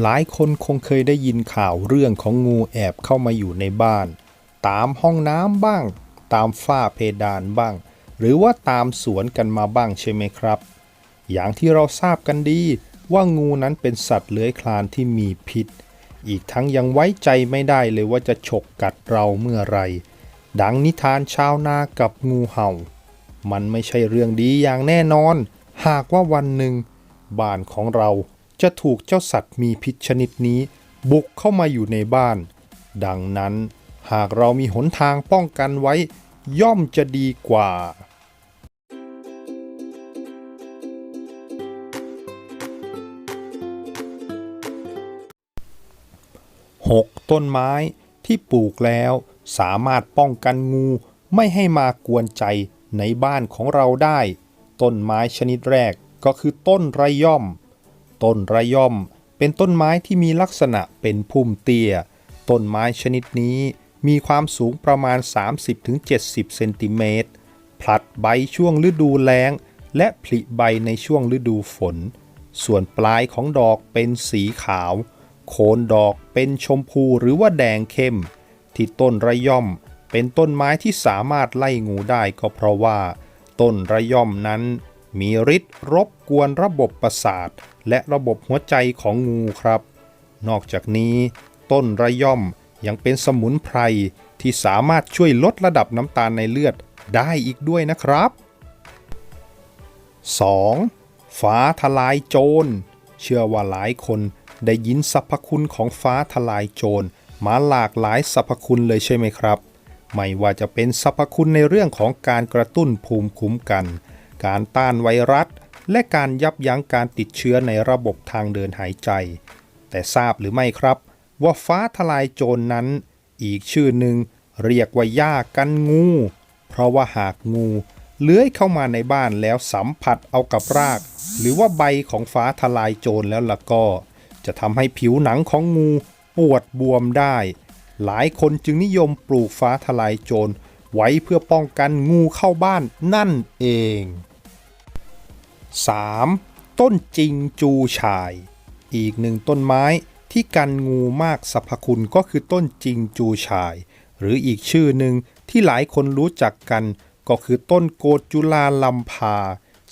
หลายคนคงเคยได้ยินข่าวเรื่องของงูแอบเข้ามาอยู่ในบ้าน ตามห้องน้ำบ้าง ตามฝ้าเพดานบ้าง หรือว่าตามสวนกันมาบ้างใช่ไหมครับ อย่างที่เราทราบกันดีว่างูนั้นเป็นสัตว์เลื้อยคลานที่มีพิษ อีกทั้งยังไว้ใจไม่ได้เลยว่าจะฉกกัดเราเมื่อไร ดังนิทานชาวนากับงูเห่า มันไม่ใช่เรื่องดีอย่างแน่นอน หากว่าวันหนึ่งบ้านของเรา จะถูกเจ้าสัตว์มีพิษชนิดนี้ บุกเข้ามาอยู่ในบ้าน ดังนั้นหากเรามีหนทางป้องกันไว้ ย่อมจะดีกว่า 6. ต้นไม้ที่ปลูกแล้วสามารถป้องกันงูไม่ให้มากวนใจในบ้านของเราได้ ต้นไม้ชนิดแรกก็คือต้นระย่อม ต้นระย่อม เป็นต้นไม้ที่มีลักษณะเป็นพุ่มเตี้ย ต้นไม้ชนิดนี้มีความสูงประมาณ 30-70 เซนติเมตร ผลัดใบช่วงฤดูแล้ง และผลิใบในช่วงฤดูฝน ส่วนปลายของดอกเป็นสีขาว โคนดอกเป็นชมพูหรือว่าแดงเข้ม ที่ต้นระย่อมเป็นต้นไม้ที่สามารถไล่งูได้ก็เพราะว่า ต้นระย่อมนั้น มีฤทธิ์รบกวนระบบประสาท และระบบหัวใจของงูครับ นอกจากนี้ ต้นระย่อมยังเป็นสมุนไพรที่สามารถช่วยลดระดับน้ำตาลในเลือดได้อีกด้วยนะครับ 2. ฟ้าทลายโจร เชื่อว่าหลายคนได้ยินสรรพคุณของฟ้าทลายโจรมาหลากหลายสรรพคุณเลยใช่ไหมครับ ไม่ว่าจะเป็นสรรพคุณในเรื่องของการกระตุ้นภูมิคุ้มกัน การต้านไวรัส และการยับยั้งการติดเชื้อในระบบทางเดินหายใจ แต่ทราบหรือไม่ครับ ว่าฟ้าทลายโจรนั้น อีกชื่อหนึ่งเรียกว่าหญ้ากันงู เพราะว่าหากงูเลื้อยเข้ามาในบ้านแล้วสัมผัสเอากับราก หรือว่าใบของฟ้าทลายโจรแล้วล่ะก็ จะทำให้ผิวหนังของงูปวดบวมได้ หลายคนจึงนิยมปลูกฟ้าทลายโจรไว้เพื่อป้องกันงูเข้าบ้านนั่นเอง 3. ต้นจิงจูชาย อีกหนึ่งต้นไม้ที่กันงูมากสรรพคุณก็คือต้นจิงจูชาย หรืออีกชื่อหนึ่งที่หลายคนรู้จักกันก็คือต้นโกจุลาลัมพา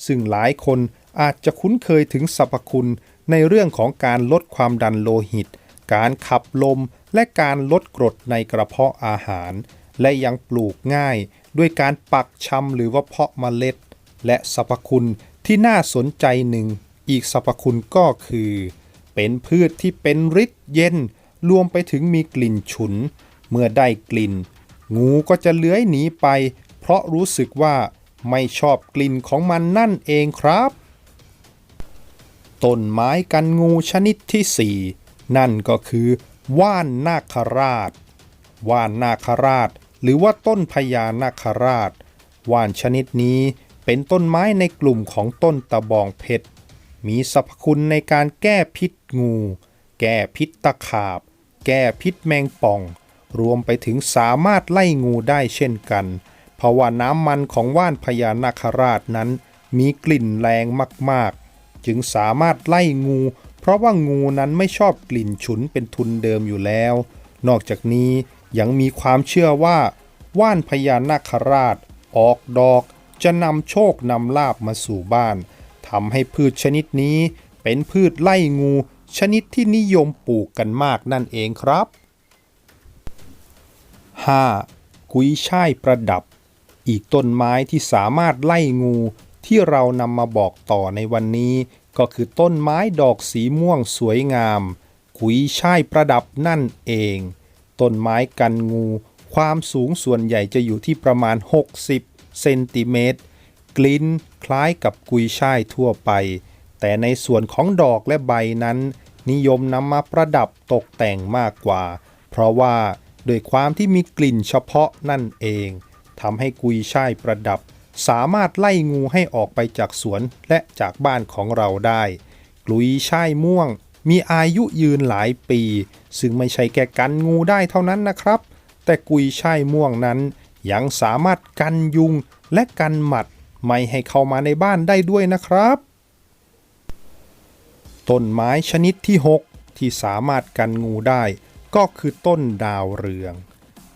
ซึ่งหลายคนอาจจะคุ้นเคยถึงสรรพคุณในเรื่องของการลดความดันโลหิต การขับลม และการลดกรดในกระเพาะอาหาร และยังปลูกง่ายด้วยการปักชำหรือว่าเพาะเมล็ด และสรรพคุณ ที่น่าสนใจหนึ่งอีกสรรพคุณก็คือ เป็นพืชที่เป็นฤทธิ์เย็นรวมไปถึงมีกลิ่นฉุน เมื่อได้กลิ่น งูก็จะเลื้อยหนีไป เพราะรู้สึกว่าไม่ชอบกลิ่นของมันนั่นเองครับต้นไม้กันงูชนิดที่ 4 นั่นก็คือ ว่านนาคราช ว่านนาคราช หรือว่าต้นพญานาคราช ว่านชนิดนี้ เป็นต้นไม้ในกลุ่มของต้นตะบองเพชร มีสรรพคุณในการแก้พิษงู แก้พิษตะขาบ แก้พิษแมงป่อง รวมไปถึงสามารถไล่งูได้เช่นกัน เพราะว่าน้ำมันของว่านพญานาคราชนั้น มีกลิ่นแรงมากๆ จึงสามารถไล่งู เพราะว่างูนั้นไม่ชอบกลิ่นฉุนเป็นทุนเดิมอยู่แล้ว นอกจากนี้ยังมีความเชื่อว่า ว่านพญานาคราช ออกดอก จะนำโชคนำลาบมาสู่บ้านทำให้พืชชนิดนี้ เป็นพืชไล่งู ชนิดที่นิยมปลูกกันมากนั่นเองครับ 5. กุยช่ายประดับ อีกต้นไม้ที่สามารถไล่งูที่เรานำมาบอกต่อในวันนี้ ก็คือต้นไม้ดอกสีม่วงสวยงาม กุยช่ายประดับนั่นเอง ต้นไม้กันงู ความสูงส่วนใหญ่จะอยู่ที่ประมาณ 60 เซนติเมตร กลิ่นคล้ายกับกุยช่ายทั่วไป แต่ในส่วนของดอกและใบนั้น นิยมนำมาประดับตกแต่งมากกว่า เพราะว่าโดยความที่มีกลิ่นเฉพาะนั่นเองทำให้กุยช่ายประดับ สามารถไล่งูให้ออกไปจากสวนและจากบ้านของเราได้ กุยช่ายม่วง มีอายุยืนหลายปี ซึ่งไม่ใช่แค่กันงูได้เท่านั้นนะครับ แต่กุยช่ายม่วงนั้น ยังสามารถกันยุงและกันหมัดไม่ให้เข้ามาในบ้านได้ด้วยนะครับ ต้นไม้ชนิดที่6ทที่สามารถกันงูได้ ก็คือต้นดาวเรือง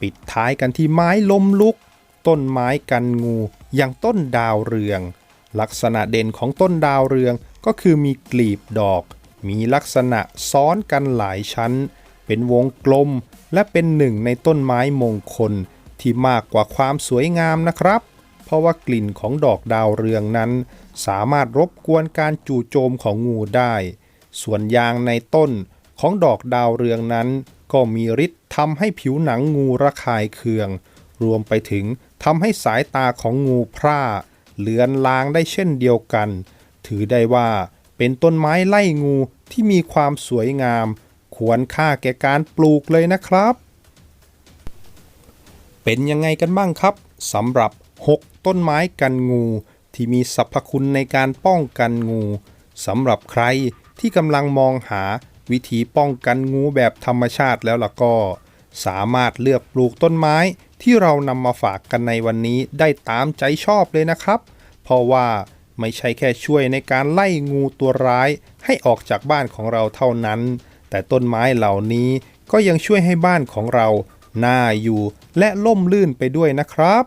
ปิดท้ายกันที่ไม้ล้มลุก ต้นไม้กันงูอย่างต้นดาวเรือง ลักษณะเด่นของต้นดาวเรืองก็คือมีกลีบดอก มีลักษณะซ้อนกันหลายชั้น เป็นวงกลมและเป็นหนึ่งในต้นไม้มงคล ที่มากกว่าความสวยงามนะครับ เพราะว่ากลิ่นของดอกดาวเรืองนั้น สามารถรบกวนการจู่โจมของงูได้ ส่วนยางในต้นของดอกดาวเรืองนั้น ก็มีฤทธิ์ทำให้ผิวหนังงูระคายเคือง รวมไปถึงทำให้สายตาของงูพร่าเลือนลางได้เช่นเดียวกัน ถือได้ว่าเป็นต้นไม้ไล่งูที่มีความสวยงาม ควรค่าแก่การปลูกเลยนะครับ เป็นยังไงกันบ้างครับสำหรับ 6 ต้นไม้กันงู ที่มีสรรพคุณในการป้องกันงูสำหรับใครที่กำลังมองหาวิธีป้องกันงูแบบธรรมชาติแล้วล่ะก็ สามารถเลือกปลูกต้นไม้ที่เรานำมาฝากกันในวันนี้ได้ตามใจชอบเลยนะครับ เพราะว่าไม่ใช่แค่ช่วยในการไล่งูตัวร้ายให้ออกจากบ้านของเราเท่านั้น แต่ต้นไม้เหล่านี้ก็ยังช่วยให้บ้านของเรา น่าอยู่และล่มลื่นไปด้วยนะครับ